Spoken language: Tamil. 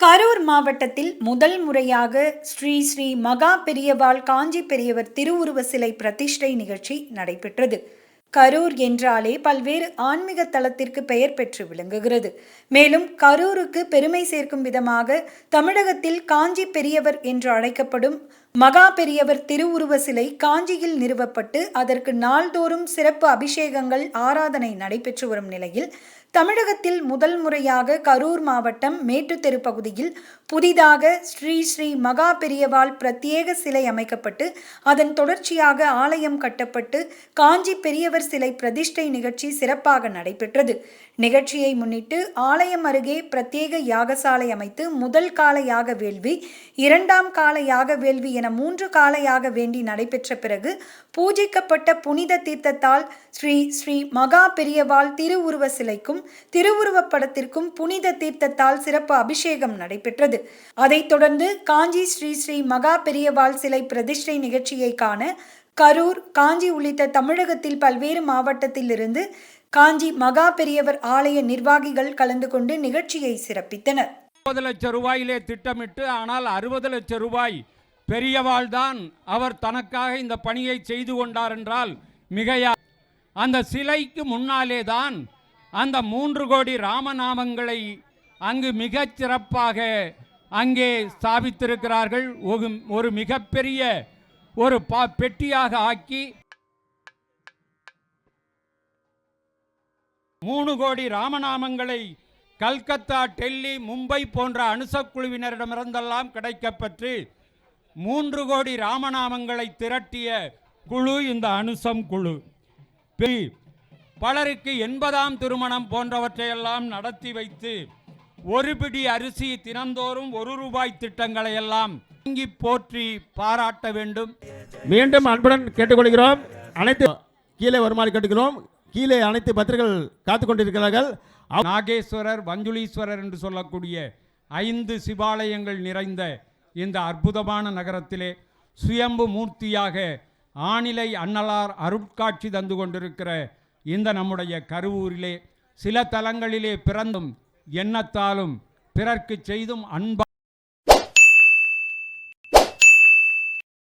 கரூர் மாவட்டத்தில் முதல் முறையாக ஸ்ரீ ஸ்ரீ மகா பெரியவாள் காஞ்சி பெரியவர் திருவுருவ சிலை பிரதிஷ்டை நிகழ்ச்சி நடைபெற்றது. கரூர் என்றாலே பல்வேறு ஆன்மீக தளத்திற்கு பெயர் பெற்று விளங்குகிறது. மேலும் கரூருக்கு பெருமை சேர்க்கும் விதமாக தமிழகத்தில் காஞ்சி பெரியவர் என்று அழைக்கப்படும் மகா பெரியவர் திருவுருவ சிலை காஞ்சியில் நிறுவப்பட்டு அதற்கு நாள்தோறும் சிறப்பு அபிஷேகங்கள் ஆராதனை நடைபெற்று வரும் நிலையில் தமிழகத்தில் முதல் முறையாக கரூர் மாவட்டம் மேட்டுத்தெரு பகுதியில் புதிதாக ஸ்ரீ ஸ்ரீ மகா பெரியவாள் பிரத்யேக சிலை அமைக்கப்பட்டு அதன் தொடர்ச்சியாக ஆலயம் கட்டப்பட்டு காஞ்சி பெரியவர் சிலை பிரதிஷ்டை நிகழ்ச்சி சிறப்பாக நடைபெற்றது. நிகழ்ச்சியை முன்னிட்டு ஆலயம் அருகே பிரத்யேக யாகசாலை அமைத்து முதல் கால யாக வேள்வி இரண்டாம் கால யாக வேள்வி என மூன்று கால யாக வேண்டி நடைபெற்ற பிறகு பூஜிக்கப்பட்ட புனித தீர்த்தத்தால் ஸ்ரீ ஸ்ரீ மகா பெரியவாள் திருவுருவ சிலைக்கும் திருவுருவப் படத்திற்கும் புனித தீர்த்தத்தால் சிறப்பு அபிஷேகம் நடைபெற்றது. அதைத் தொடர்ந்து காஞ்சி ஸ்ரீ ஸ்ரீ மகா பெரியவாள் சிலை பிரதிஷ்டை நிகழ்ச்சியை காண கரூர் காஞ்சி உள்ளிட்ட தமிழகத்தில் பல்வேறு மாவட்டத்திலிருந்து காஞ்சி மகா பெரியவர் ஆலய நிர்வாகிகள் கலந்து கொண்டு நிகழ்ச்சியை சிறப்பித்தனர். முப்பது லட்சம் ரூபாயிலே திட்டமிட்டு ஆனால் அறுபது லட்சம் ரூபாய் பெரியவாள் தான் அவர் தனக்காக இந்த பணியை செய்து கொண்டார் என்றால் மிகையா. அந்த சிலைக்கு முன்னாலே தான் அந்த மூன்று கோடி ராமநாமங்களை அங்கு மிகச் சிறப்பாக அங்கே ஸ்தாபித்திருக்கிறார்கள். ஒரு ஒரு மிகப்பெரிய ஒரு பா பெட்டியாக ஆக்கி மூணு கோடி ராமநாமங்களை கல்கத்தா டெல்லி மும்பை போன்ற அணுசக்குழுவினரிடமிருந்தெல்லாம் கிடைக்கப்பெற்று மூன்று கோடி ராமநாமங்களை திரட்டிய குழு இந்த அனுசம் குழு. பலருக்கு எண்பதாம் திருமணம் போன்றவற்றையெல்லாம் நடத்தி வைத்து ஒரு பிடி அரிசி தினந்தோறும் ஒரு ரூபாய் திட்டங்களை எல்லாம் வாங்கி போற்றி பாராட்ட வேண்டும். மீண்டும் அன்புடன் கேட்டுக்கொள்கிறோம். அனைத்து கீழே வருமாறு கேட்டுக்கிறோம். கீழே அனைத்து பத்திரிகைகள் காத்து கொண்டிருக்கிறார்கள். நாகேஸ்வரர் வஞ்சுளீஸ்வரர் என்று சொல்லக்கூடிய ஐந்து சிவாலயங்கள் நிறைந்த இந்த அற்புதமான நகரத்திலே சுயம்பு மூர்த்தியாக ஆணிலை அன்னலார் அருட்காட்சி தந்து கொண்டிருக்கிற இந்த நம்முடைய கருவூரிலே சில தலங்களிலே பிறந்தும் எண்ணத்தாலும் பிறர்க்கு செய்தும் அன்பா